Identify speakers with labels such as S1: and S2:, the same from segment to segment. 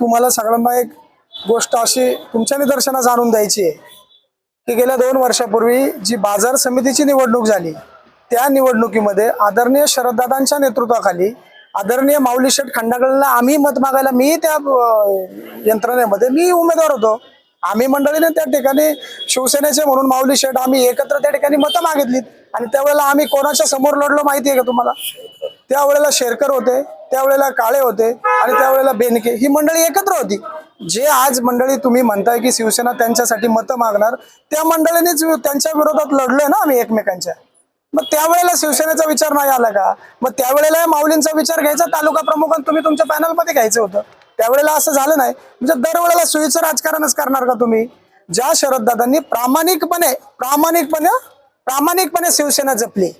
S1: तुम्हाला सगळ्यांना एक गोष्ट अशी तुमच्या निदर्शनास आणून द्यायची आहे की गेल्या दोन वर्षापूर्वी जी बाजार समितीची निवडणूक झाली त्या निवडणुकीमध्ये आदरणीय शरददादांच्या नेतृत्वाखाली आदरणीय माऊली शेठ खंडागळला आम्ही मत मागायला मी त्या यंत्रणेमध्ये मी उमेदवार होतो. आम्ही मंडळीने त्या ठिकाणी शिवसेनेचे म्हणून माऊली शेठ आम्ही एकत्र त्या ठिकाणी मतं मागितलीत आणि त्यावेळेला आम्ही कोणाच्या समोर लढलो माहिती आहे का तुम्हाला? त्यावेळेला शेरकर होते त्यावेळेला काळे होते आणि त्यावेळेला बेनके ही मंडळी एकत्र होती. जे आज मंडळी तुम्ही म्हणताय की शिवसेना त्यांच्यासाठी मतं मागणार त्या मंडळीनेच त्यांच्या विरोधात लढलोय ना आम्ही एकमेकांच्या. मग त्यावेळेला शिवसेनेचा विचार नाही आला का? मग त्यावेळेला माऊलींचा विचार घ्यायचा तालुका प्रमुखांना तुम्ही तुमच्या पॅनलमध्ये घ्यायचं होतं. त्यावेळेला असं झालं नाही. म्हणजे दरवेळेला सुईचं राजकारणच करणार का तुम्ही? ज्या शरददादांनी प्रामाणिकपणे प्रामाणिकपणे प्रामाणिकपणे शिवसेना जपली.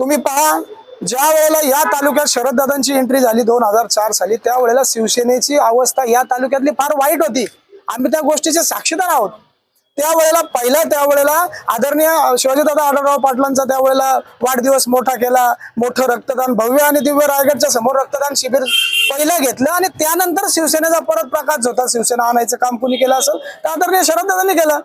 S1: तुम्ही पहा ज्या वेळेला या तालुक्यात शरददादांची एंट्री झाली दोन हजार चार साली त्यावेळेला शिवसेनेची अवस्था या तालुक्यातली फार वाईट होती. आम्ही त्या गोष्टीचे साक्षीदार आहोत. त्यावेळेला पहिल्या त्यावेळेला आदरणीय शिवाजीदादा आढळराव पाटलांचा त्यावेळेला वाढदिवस मोठा केला. मोठं रक्तदान भव्य आणि दिव्य रायगडच्या समोर रक्तदान शिबिर पहिलं घेतलं आणि त्यानंतर शिवसेनेचा परत प्रकाश होता. शिवसेना आणायचं काम कुणी केलं असेल तर आदरणीय शरददादांनी केलं.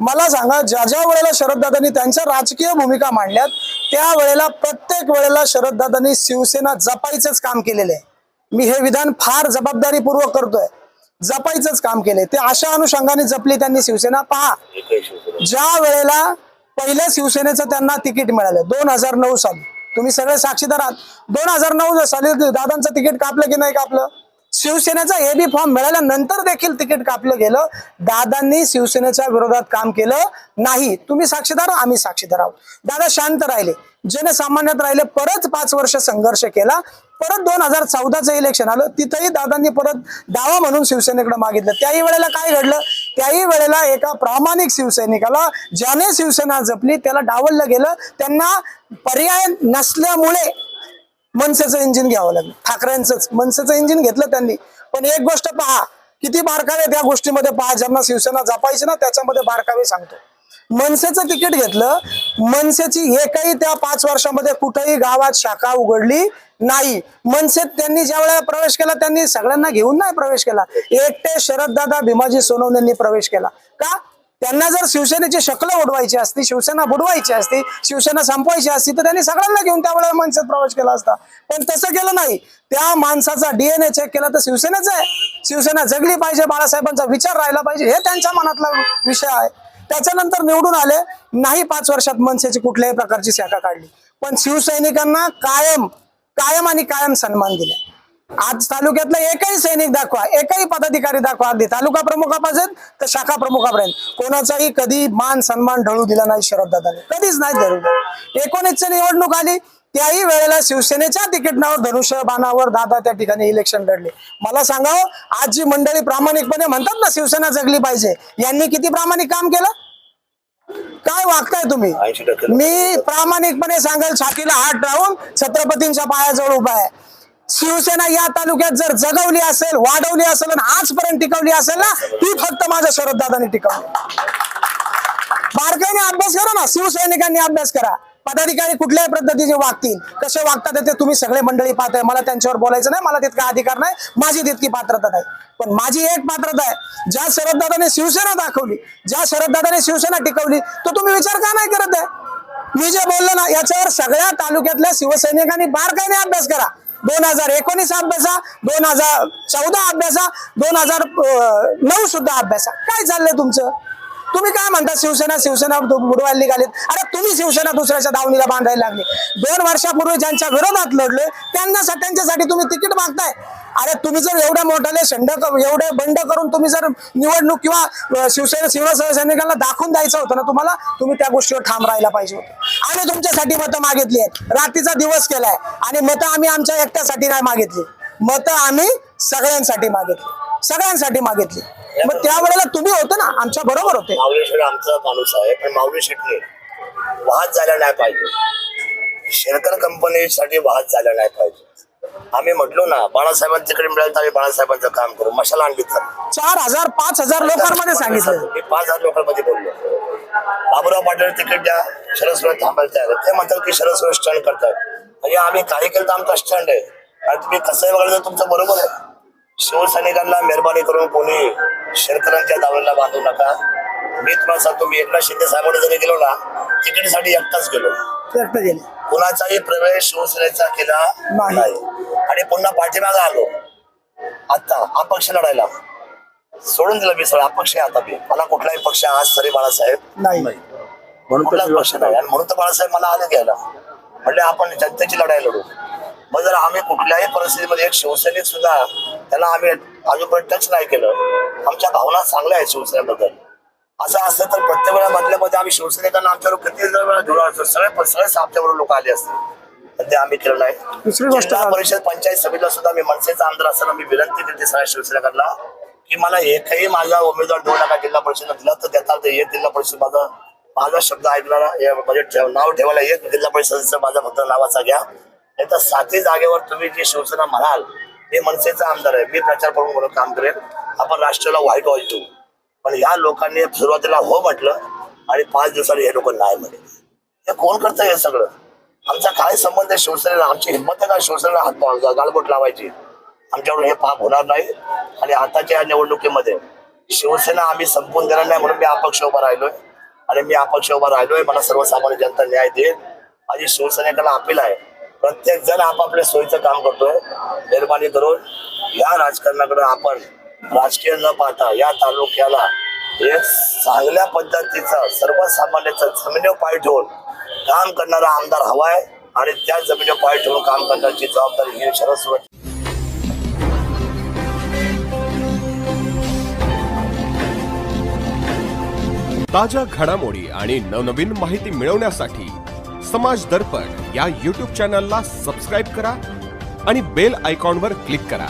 S1: मला सांगा ज्या ज्या वेळेला शरददादांनी त्यांच्या राजकीय भूमिका मांडल्यात त्या वेळेला प्रत्येक वेळेला शरददादांनी शिवसेना जपायचंच काम केलेलं आहे. मी हे विधान फार जबाबदारीपूर्वक करतोय. जपायचंच काम केले ते अशा अनुषंगाने जपली त्यांनी शिवसेना. पहा ज्या वेळेला पहिल्या शिवसेनेचं त्यांना तिकीट मिळालं दोन हजार नऊ साली. तुम्ही सगळे साक्षीदार आहात. दोन हजार नऊ साली दादांचं तिकीट कापलं की नाही कापलं? शिवसेनेचा ए बी फॉर्म मिळाल्यानंतर देखील तिकीट कापलं गेलं. दादांनी शिवसेनेच्या विरोधात काम केलं नाही. तुम्ही साक्षीदार आम्ही साक्षीदार आहोत. दादा शांत राहिले. जनसामान्यात राहिले परत पाच वर्ष संघर्ष केला. परत दोन हजार चौदाचं इलेक्शन आलं. तिथंही दादांनी परत दावा म्हणून शिवसेनेकडे मागितलं. त्याही वेळेला काय घडलं? त्याही वेळेला एका प्रामाणिक शिवसैनिकाला ज्याने शिवसेना जपली त्याला डावललं गेलं. त्यांना पर्याय नसल्यामुळे मनसेचं इंजिन घ्यावं लागलं. ठाकरेंचंच. मनसेचं इंजिन घेतलं त्यांनी. पण एक गोष्ट पहा किती बारकावे त्या गोष्टीमध्ये पहा ज्यांना शिवसेना जपायची ना त्याच्यामध्ये बारकावे सांगतो. मनसेचं तिकीट घेतलं मनसेची एकही त्या पाच वर्षामध्ये कुठेही गावात शाखा उघडली नाही. मनसेत त्यांनी ज्या वेळेला प्रवेश केला त्यांनी सगळ्यांना घेऊन नाही प्रवेश केला. एकटे शरददादा भीमाजी सोनवणेंनी प्रवेश केला. का? त्यांना जर शिवसेनेची शक्ल उडवायची असती शिवसेना बुडवायची असती शिवसेना संपवायची असती तर त्यांनी सगळ्यांना घेऊन त्यावेळेला मनसेत प्रवेश केला असता. पण तसं केलं नाही. त्या माणसाचा डीएनए चेक केला तर शिवसेनेच आहे. शिवसेना जगली पाहिजे बाळासाहेबांचा विचार राहिला पाहिजे हे त्यांच्या मनातला विषय आहे. त्याच्यानंतर निवडून आले नाही पाच वर्षात मनसेची कुठल्याही प्रकारची शाखा काढली. पण शिवसैनिकांना कायम कायम आणि कायम सन्मान दिले. आज तालुक्यातला एकही सैनिक दाखवा एकही पदाधिकारी दाखवा अगदी. तालुका प्रमुखापासून तर शाखा प्रमुखापर्यंत. कोणाचाही कधी मान सन्मान ढळू दिला नाही शरददादाने. कधीच नाही धरू एकोणीसची निवडणूक आली त्याही वेळेला शिवसेनेच्या तिकीटनावर धनुष्य बाणावर दादा त्या ठिकाणी इलेक्शन लढले. मला सांगावं आज जी मंडळी प्रामाणिकपणे म्हणतात ना शिवसेना जगली पाहिजे यांनी किती प्रामाणिक काम केलं? काय वागताय तुम्ही? मी प्रामाणिकपणे सांगेल छातीला हात राहून छत्रपतींच्या पायाजवळ उभा आहे. शिवसेना या तालुक्यात जर जगवली असेल वाढवली असेल आणि आजपर्यंत टिकवली असेल ना ती फक्त माझ्या शरददादांनी टिकवली. बारकाईने अभ्यास करा ना शिवसैनिकांनी अभ्यास करा. पदाधिकारी कुठल्याही पद्धतीचे वागतील. कसे वागतात ते तुम्ही सगळे मंडळी पाहताय. मला त्यांच्यावर बोलायचं नाही मला तितका अधिकार नाही माझी तितकी पात्रता नाही. पण माझी एक पात्रता आहे. ज्या शरददादाने शिवसेना दाखवली ज्या शरददादाने शिवसेना टिकवली तो तुम्ही विचार का नाही करत आहे? मी जे बोललो ना याच्यावर सगळ्या तालुक्यातल्या शिवसैनिकांनी बारकाईने अभ्यास करा. दोन हजार एकोणीस अभ्यासा दोन हजार चौदा अभ्यासा दोन हजार नऊ सुद्धा अभ्यासा. काय चाललंय तुमचं? तुम्ही काय म्हणता शिवसेना शिवसेना बुडवायला निघालीत? अरे तुम्ही शिवसेना दुसऱ्याच्या दावणीला बांधायला लागली. दोन वर्षापूर्वी ज्यांच्या विरोधात लढले त्यांना त्यांच्यासाठी तुम्ही तिकीट मागताय. अरे तुम्ही जर एवढ्या मोठ्याले शंड एवढे बंड करून तुम्ही जर निवडणूक किंवा शिवसेना शिवसेना सैनिकांना दाखवून द्यायचं होतं ना तुम्हाला तुम्ही त्या गोष्टीवर ठाम राहायला पाहिजे होतं. आम्ही तुमच्यासाठी मतं मागितली आहेत. रात्रीचा दिवस केलाय. आणि मतं आम्ही आमच्या एकट्यासाठी नाही मागितली. मतं आम्ही सगळ्यांसाठी मागितली. सगळ्यांसाठी मागितली. मग त्यावेळेला तुम्ही होते ना आमच्या बरोबर होते.
S2: माऊली शेठ आमचा माणूस आहे पण माऊली शेठने वाहत झाला नाही पाहिजे. शेरकर कंपनीसाठी वाहत झाला नाही पाहिजे. आम्ही म्हटलो ना बाळासाहेबांचं तिकडे मिळालं तर आम्ही बाळासाहेबांचं काम करू. मशाला आणली तर.
S1: चार हजार पाच हजार लोकांमध्ये सांगितलं.
S2: मी पाच हजार लोकांमध्ये बोललो. बाबुराव पाटील तिकीट द्या शरद थांबायला तयार. ते म्हणतात की शरद सोय स्टँड करतात. म्हणजे आम्ही काही केलं तर आमचा स्टँड आहे. आणि तुम्ही कसंही बघायला तर तुमचं बरोबर आहे. शिवसैनिकांना मेहरबानी करून कोणी शेतकऱ्यांच्या दावणीला बांधू नका. मी तुम्हाला सांगतो मी एकनाथ शिंदे साहेबांकडे जरी गेलो ना तिकीटसाठी एकटाच गेलो.
S1: एकटे गेले.
S2: कुणाचाही प्रवेश शिवसेनेचा केला
S1: नाही.
S2: आणि पुन्हा पाठीमागे आलो. आता अपक्ष लढायला. सोडून दिलं मी सगळं. अपक्ष आहे आता मी. मला कुठलाही पक्ष आज तरी बाळासाहेब
S1: नाही.
S3: म्हणून
S2: कुठलाच पक्ष नाही. आणि म्हणून तर बाळासाहेब मला आले घ्यायला. म्हणजे आपण जनतेची लढाई लढू. मग जर आम्ही कुठल्याही परिस्थितीमध्ये एक शिवसैनिक सुद्धा त्यांना आम्ही अजूनपर्यंत टच नाही केलं. आमच्या भावना चांगल्या आहेत शिवसेनेबद्दल. असं असतं तर प्रत्येक वेळा बदल्यामध्ये आम्ही शिवसैनिकांना आमच्यावर किती वेळा धुरा असतो. सगळे सगळेच आमच्याबरोबर लोक आले असते ते आम्ही केलं नाही
S1: दुसरी गोष्ट
S2: जिल्हा? परिषद पंचायत सभेला सुद्धा मी मनसेचा आमदार असताना मी विनंती केली सगळ्या शिवसैनिकांना की मला एकही माझा उमेदवार देऊ नका जिल्हा परिषद दिला तर देता तर एक जिल्हा परिषद. माझा माझा शब्द ऐकणारा हे म्हणजे नाव ठेवायला एक जिल्हा परिषदेचं माझा फक्त नावाचा घ्या. नाही तर सातही जागेवर तुम्ही जी शिवसेना म्हणाल मी मनसेचा आमदार आहे. मी प्रचार प्रमुख म्हणून काम करेन. आपण राष्ट्राला व्हाईट हॉल देऊ पण या लोकांनी सुरुवातीला हो म्हटलं आणि पाच दिवसांनी हे लोक नाही म्हणे. हे कोण करतं हे सगळं? आमचा काय संबंध आहे शिवसेनेला. आमची हिंमत आहे का? शिवसेनेला हात गालबोट लावायची. आमच्याकडून हे पाप होणार नाही. आणि आताच्या या निवडणुकीमध्ये शिवसेना आम्ही संपून देणार नाही म्हणून मी अपक्ष उभा राहिलोय. आणि मी अपक्ष उभा राहिलोय मला सर्वसामान्य जनता न्याय देईल. माझी शिवसेनेकडे अपील आहे. प्रत्येक जण आपापल्या सोयीचं काम करतोय. मेहरबानी करून या राजकारणाकडे आपण राजकीय न पाहता या तालुक्याला एक चांगल्या पद्धतीचं सर्वसामान्याचं जमिनीवर पाय ठेवून काम करणारा आमदार हवाय आणि त्या जमिनीवर पाय ठेवून काम करण्याची जबाबदारी ही शरद
S4: ताज्या घडामोडी आणि नवनवीन माहिती मिळवण्यासाठी समाज दर्पण या यूट्यूब चॅनलला सबस्क्राईब करा आणि बेल आयकॉनवर क्लिक करा.